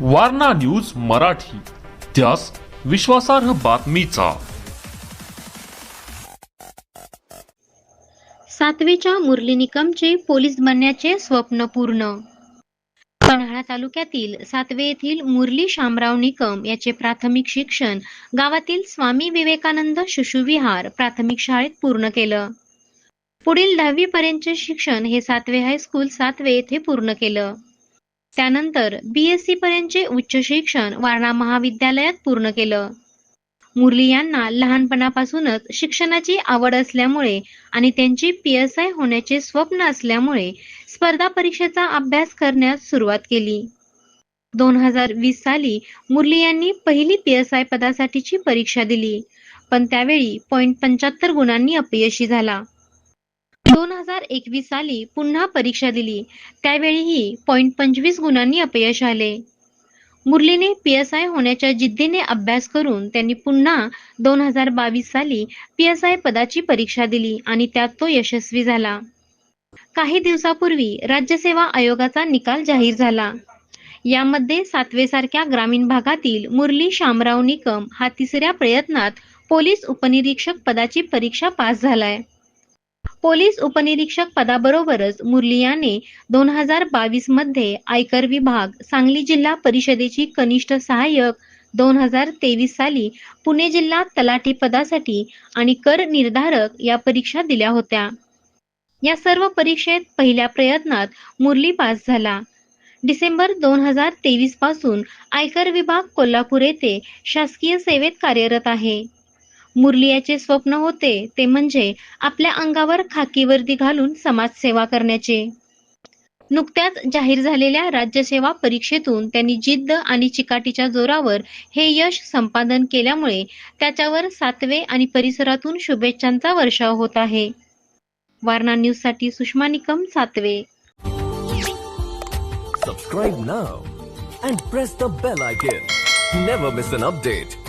Warna news Marathi. त्यास विश्वासार्ह बातमीचा. सातवीच्या मुरली निकमचे पोलीस बनण्याचे स्वप्न पूर्ण. पन्हाळा तालुक्यातील सातवे येथील मुरली शामराव निकम याचे प्राथमिक शिक्षण गावातील स्वामी विवेकानंद शिशुविहार प्राथमिक शाळेत पूर्ण केलं. पुढील दहावी पर्यंतचे शिक्षण हे सातवे हायस्कूल सातवे येथे पूर्ण केलं. त्यानंतर बीएससी पर्यंतचे उच्च शिक्षण वारणा महाविद्यालयात पूर्ण केलं. मुरली यांना लहानपणापासूनच शिक्षणाची आवड असल्यामुळे आणि त्यांची पीएसआय होण्याचे स्वप्न असल्यामुळे स्पर्धा परीक्षेचा अभ्यास करण्यास सुरुवात केली. दोन हजार वीस साली मुरली यांनी पहिली पीएसआय पदासाठीची परीक्षा दिली पण त्यावेळी पॉईंट पंच्याहत्तर गुणांनी अपयशी झाला. दोन हजार एकवीस साली पुन्हा परीक्षा दिली. त्यावेळीही पॉईंट पंचवीस गुणांनी अपयश आले. मुरलीने पी एस आय होण्याच्या जिद्दीने अभ्यास करून त्यांनी पुन्हा दोन हजार बावीस साली पी एस आय पदाची परीक्षा दिली आणि त्यात तो यशस्वी झाला. काही दिवसापूर्वी राज्यसेवा आयोगाचा निकाल जाहीर झाला. यामध्ये सातवेसारख्या ग्रामीण भागातील मुरली शामराव निकम हा तिसऱ्या प्रयत्नात पोलीस उपनिरीक्षक पदाची परीक्षा पास झालाय. पोलीस उपनिरीक्षक पदाबरोबरच मुरली याने दोन हजार बावीसमध्ये आयकर विभाग सांगली जिल्हा परिषदेची कनिष्ठ सहाय्यक दोन हजार तेवीस साली पुणे जिल्हा तलाठी पदासाठी आणि कर निर्धारक या परीक्षा दिल्या होत्या. या सर्व परीक्षेत पहिल्या प्रयत्नात मुरली पास झाला. डिसेंबर दोन हजार तेवीसपासून आयकर विभाग कोल्हापूर येथे शासकीय सेवेत कार्यरत आहे. मुरली याचे स्वप्न होते ते म्हणजे आपल्या अंगावर खाकी वर्दी घालून समाजसेवा करण्याचे. नुकत्याच जाहीर झालेल्या राज्यसेवा परीक्षेतून त्यांनी जिद्द आणि चिकाटीच्या जोरावर हे यश संपादन केल्यामुळे त्याच्यावर सातवे आणि परिसरातून शुभेच्छांचा वर्षाव होत आहे. वारणा न्यूजसाठी सुषमा निकम सातवे. Subscribe now and press the bell icon never miss an update